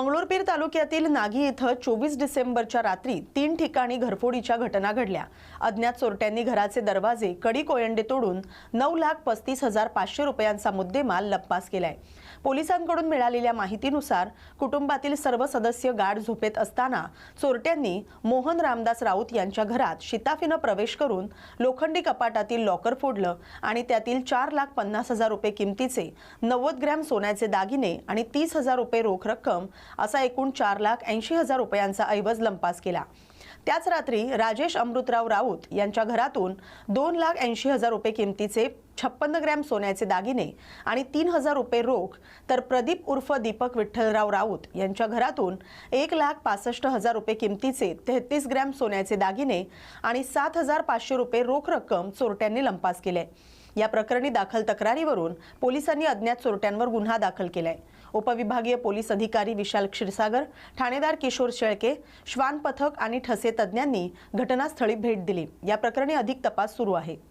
मंगळूरपीर तालुक्यातील नागी इथं चोवीस डिसेंबरच्या रात्री तीन ठिकाणी घरफोडीच्या घटना घडल्या. अज्ञात चोरट्यांनी घराचे दरवाजे कडी कोयंडे तोडून नऊ लाख पस्तीस हजार पाचशे रुपयांचा मुद्देमाल लंपास केलाय. पोलिसांकडून मिळालेल्या माहितीनुसार कुटुंबातील सर्व सदस्य गाढ झोपेत असताना चोरट्यांनी मोहन रामदास राऊत यांच्या घरात शिताफीनं प्रवेश करून लोखंडी कपाटातील लॉकर फोडलं आणि त्यातील चार लाख पन्नास हजार रुपये किमतीचे नव्वद ग्रॅम सोन्याचे दागिने आणि तीस हजार रुपये रोख रक्कम असा एकूण चार लाख ऐंशी हजार रुपयांचा ऐवज लंपास केला. त्याच रात्री राजेश अमृतराव राऊत यांच्या घरातून दोन लाख ऐंशी हजार रुपये किमतीचे छप्पन्न ग्रॅम सोन्याचे दागिने आणि तीन हजार रुपये रोख तर प्रदीप उर्फ दीपक विठ्ठलराव राऊत यांच्या घरातून एक लाख पासष्ट हजार रुपये किमतीचे तेहतीस ग्रॅम सोन्याचे दागिने आणि सात हजार पाचशे रुपये रोख रक्कम चोरट्यांनी लंपास केले. या प्रकरणी दाखल तक्रारीवरून पोलिसांनी अज्ञात चोरट्यांवर गुन्हा दाखल केलाय. उपविभागीय पोलीस अधिकारी विशाल क्षीरसागर ठाणेदार किशोर शेळके श्वान पथक आणि ठसे तज्ज्ञांनी घटनास्थळी भेट दिली. या प्रकरणी अधिक तपास सुरू आहे.